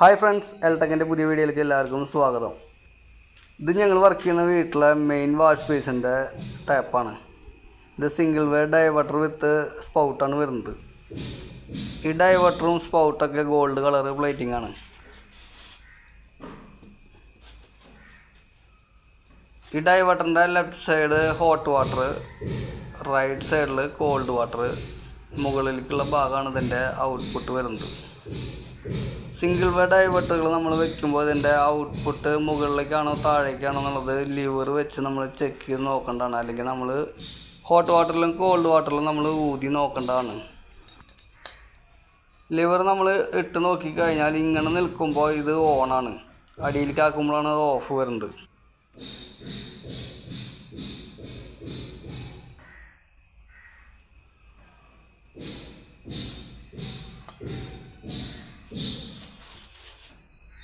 Hi friends എൽടെക്കിന്റെ പുതിയ വീഡിയോയിലേക്ക് എല്ലാവർക്കും സ്വാഗതം. ഇത് ഞങ്ങൾ വർക്ക് ചെയ്യുന്ന വീട്ടിലെ മെയിൻ വാഷ് ബേസിന്റെ ടാപ്പാണ് ഇത് സിംഗിൾ വേ ഡൈവർട്ടർ വിത്ത് സ്പൗട്ടാണ് വരുന്നത്. ഈ ഡൈവർട്ടറും സ്പൗട്ടൊക്കെ ഗോൾഡ് കളർ പ്ലേറ്റിംഗ് ആണ്. ഈ ഡൈവർട്ടറിന്റെ left side hot water right സൈഡിൽ കോൾഡ് വാട്ടർ മുകളിലേക്കുള്ള ഭാഗമാണ് ഇതിന്റെ ഔട്ട്പുട്ട് വരുന്നത്. സിംഗിൾ വേ ഡൈവേർട്ടറുകൾ നമ്മൾ വെക്കുമ്പോൾ ഇതിന്റെ ഔട്ട്പുട്ട് മുകളിലേക്കാണോ താഴേക്കാണോ എന്നുള്ളത് ലിവർ വെച്ച് നമ്മൾ ചെക്ക് ചെയ്ത് നോക്കേണ്ടതാണ്. അല്ലെങ്കിൽ നമ്മൾ ഹോട്ട് വാട്ടറിലും കോൾഡ് വാട്ടറിലും നമ്മൾ ഊതി നോക്കേണ്ടതാണ്. ലിവർ നമ്മൾ ഇട്ട് നോക്കിക്കഴിഞ്ഞാൽ ഇങ്ങനെ നിൽക്കുമ്പോൾ ഇത് ഓണാണ് അടിയിലേക്ക് ആക്കുമ്പോഴാണ് ഓഫ് വരുന്നത്.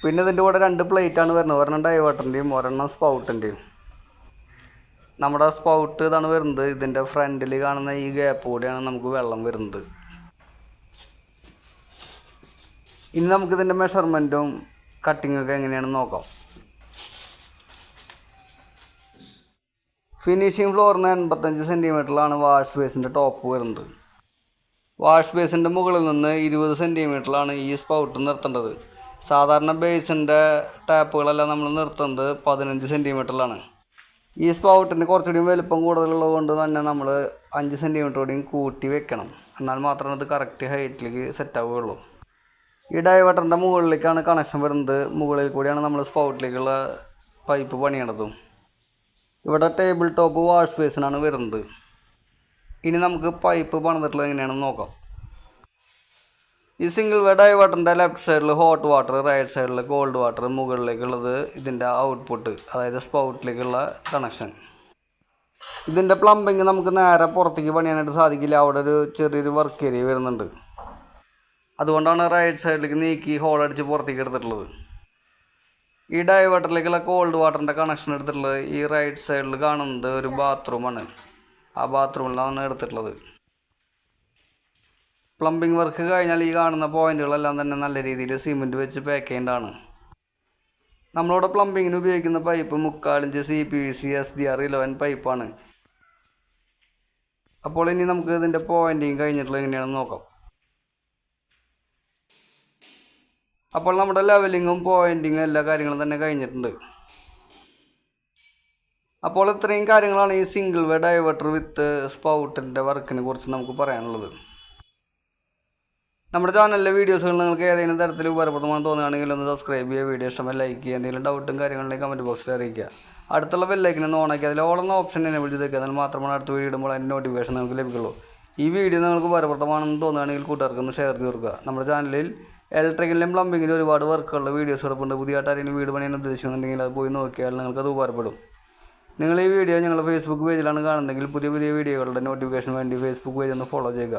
പിന്നെ ഇതിന്റെ കൂടെ രണ്ട് പ്ലേറ്റ് ആണ് വരുന്നത്. ഒരെണ്ണം ഡൈവേർട്ടറിന്റെയും ഒരെണ്ണം സ്പൗട്ടിന്റെയും നമ്മുടെ സ്പൗട്ട് ഇതാണ് വരുന്നത്. ഇതിന്റെ ഫ്രണ്ടിൽ കാണുന്ന ഈ ഗ്യാപ്പ് കൂടിയാണ് നമുക്ക് വെള്ളം വരുന്നത്. ഇനി നമുക്കിതിന്റെ മെഷർമെന്റും കട്ടിങ്ങൊക്കെ എങ്ങനെയാണെന്ന് നോക്കാം. ഫിനിഷിംഗ് ഫ്ലോറിന് എൺപത്തഞ്ച് സെന്റിമീറ്ററിലാണ് വാഷ് ബേസിന്റെ ടോപ്പ് വരുന്നത്. വാഷ് ബേസിന്റെ മുകളിൽ നിന്ന് ഇരുപത് സെന്റിമീറ്ററിലാണ് ഈ സ്പൗട്ട് നിർത്തേണ്ടത്. സാധാരണ ബേസിന്റെ ടാപ്പുകളെല്ലാം നമ്മൾ നിർത്തുന്നത് പതിനഞ്ച് സെന്റിമീറ്ററിലാണ് ഈ സ്പൗട്ടിന് കുറച്ചുകൂടി വലുപ്പം കൂടുതലുള്ളത് കൊണ്ട് തന്നെ നമ്മൾ അഞ്ച് സെന്റിമീറ്റർ കൂടിയും കൂട്ടി വെക്കണം. എന്നാൽ മാത്രമേ അത് കറക്റ്റ് ഹൈറ്റിലേക്ക് സെറ്റ് ആവുകയുള്ളൂ. ഈ ഡൈവേർട്ടറിന്റെ മുകളിലേക്കാണ് കണക്ഷൻ വരുന്നത്. മുകളിൽ കൂടിയാണ് നമ്മൾ സ്പൗട്ടിലേക്കുള്ള പൈപ്പ് പണിയണതും. ഇവിടെ ടേബിൾ ടോപ്പ് വാഷ് ബേസിനാണ് വരുന്നത്. ഇനി നമുക്ക് പൈപ്പ് പണിതിട്ടുള്ളത് എങ്ങനെയാണെന്ന് നോക്കാം. ഈ സിംഗിൾ വേ ഡൈവേർട്ടറിന്റെ ലെഫ്റ്റ് സൈഡിൽ ഹോട്ട് വാട്ടർ റൈറ്റ് സൈഡിൽ കോൾഡ് വാട്ടർ മുകളിലേക്കുള്ളത് ഇതിന്റെ ഔട്ട്പുട്ട് അതായത് സ്പൗട്ടിലേക്കുള്ള കണക്ഷൻ ഇതിന്റെ പ്ലംബിങ് നമുക്ക് നേരെ പുറത്തേക്ക് പണിയാനായിട്ട് സാധിക്കില്ല. അവിടെ ഒരു ചെറിയൊരു വർക്ക് ഏരിയ വരുന്നുണ്ട്. അതുകൊണ്ടാണ് റൈറ്റ് സൈഡിലേക്ക് നീക്കി ഹോൾ അടിച്ച് പുറത്തേക്ക് എടുത്തിട്ടുള്ളത്. ഈ ഡൈവേർട്ടറിലേക്കുള്ള കോൾഡ് വാട്ടറിന്റെ കണക്ഷൻ എടുത്തിട്ടുള്ളത് ഈ റൈറ്റ് സൈഡിൽ കാണുന്നത് ഒരു ബാത്റൂമാണ് ആ ബാത്റൂമിലാണ് എടുത്തിട്ടുള്ളത്. പ്ലംബിംഗ് വർക്ക് കഴിഞ്ഞാൽ ഈ കാണുന്ന പോയിന്റുകളെല്ലാം തന്നെ നല്ല രീതിയിൽ സിമെന്റ് വെച്ച് പാക്ക് ചെയ്യേണ്ടതാണ്. നമ്മളിവിടെ പ്ലംബിങ്ങിന് ഉപയോഗിക്കുന്ന pipe മുക്കാലിഞ്ച് C P V C S D R eleven പൈപ്പാണ് അപ്പോൾ ഇനി നമുക്ക് ഇതിന്റെ പോയിന്റിങ് കഴിഞ്ഞിട്ടുള്ള എങ്ങനെയാണെന്ന് നോക്കാം. അപ്പോൾ നമ്മുടെ ലെവലിങ്ങും പോയിന്റിങ്ങും എല്ലാ കാര്യങ്ങളും തന്നെ കഴിഞ്ഞിട്ടുണ്ട്. അപ്പോൾ ഇത്രയും കാര്യങ്ങളാണ് ഈ സിംഗിൾ വേ ഡൈവേർട്ടർ വിത്ത് സ്പൗട്ടിന്റെ വർക്കിനെ കുറിച്ച് നമുക്ക് പറയാനുള്ളത്. നമ്മുടെ ചാനലിലെ വീഡിയോസുകൾ നിങ്ങൾക്ക് ഏതെങ്കിലും തരത്തിൽ ഉപകാരപ്രദമാണെന്ന് തോന്നുകയാണെങ്കിൽ ഒന്ന് സബ്സ്ക്രൈബ് ചെയ്യുക വീഡിയോ ഇഷ്ടമായി ലൈക്ക് ചെയ്യുക എന്തെങ്കിലും ഡൗട്ടും കാര്യങ്ങളുണ്ടെങ്കിൽ കമന്റ് ബോക്സിൽ അറിയിക്കുക. അടുത്തുള്ള ബെല്ലൈക്കിനെ ഒന്ന് ഓണാക്കി അതിൽ ഓളെന്ന ഓപ്ഷൻ എനേബിൾ ചെയ്തേക്കുക എന്നാൽ മാത്രമാണ് അടുത്ത വീഡിയോ ഇടുമ്പോൾ അതിന്റെ നോട്ടിഫിക്കേഷൻ നിങ്ങൾക്ക് ലഭിക്കുള്ളൂ. ഈ വീഡിയോ നിങ്ങൾക്ക് ഉപകാരപ്രദമാണെന്ന് തോന്നുകയാണെങ്കിൽ കൂട്ടുകാർക്ക് ഒന്ന് ഷെയർ ചെയ്ത് കൊടുക്കുക. നമ്മുടെ ചാനലിൽ ഇലക്ട്രിക്കലിലും പ്ലംബിങ്ങിലും ഒരുപാട് വർക്കുകളുടെ വീഡിയോസ് കിടപ്പുണ്ട്. പുതിയതായിട്ട് ആരെങ്കിലും വീട് പണിയാൻ ഉദ്ദേശിക്കുന്നുണ്ടെങ്കിൽ അത് പോയി നോക്കിയാൽ നിങ്ങൾക്ക് അത് ഉപകാരപ്പെടും. നിങ്ങൾ ഈ വീഡിയോ ഞങ്ങളുടെ ഫേസ്ബുക്ക് പേജിലാണ് കാണുന്നതെങ്കിൽ പുതിയ പുതിയ വീഡിയോകളുടെ നോട്ടിഫിക്കേഷൻ വേണ്ടി ഫേസ്ബുക്ക് പേജ് ഒന്ന് ഫോളോ ചെയ്യുക.